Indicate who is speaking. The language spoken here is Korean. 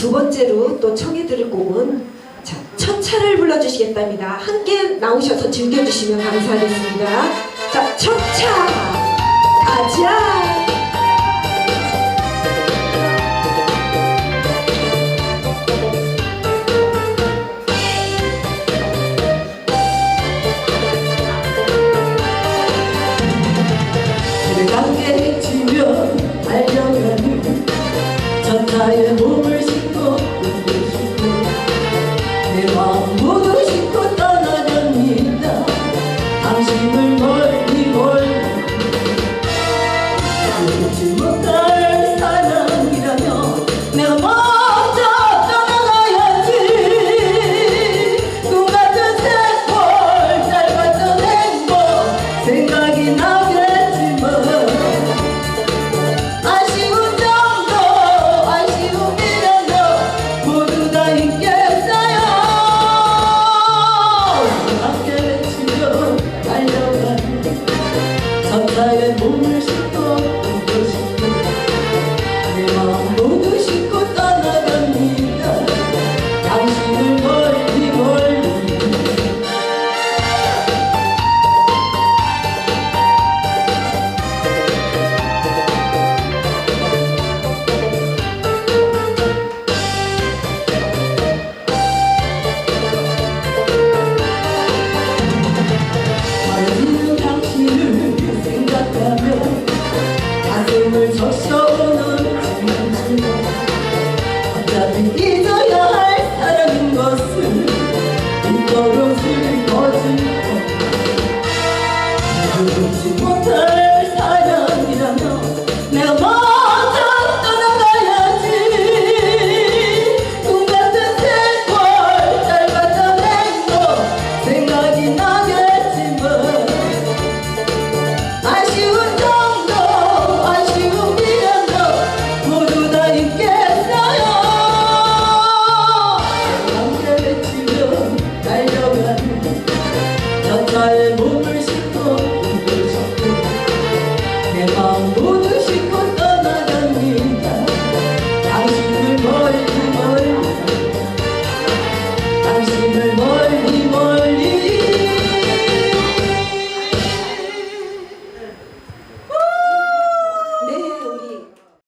Speaker 1: 두 번째로 또 청해 드릴 곡은 자, 첫 차를 불러주시겠답니다. 함께 나오셔서 즐겨주시면 감사하겠습니다. 자, 첫 차! 가자!
Speaker 2: 가운데 the boomers. so long.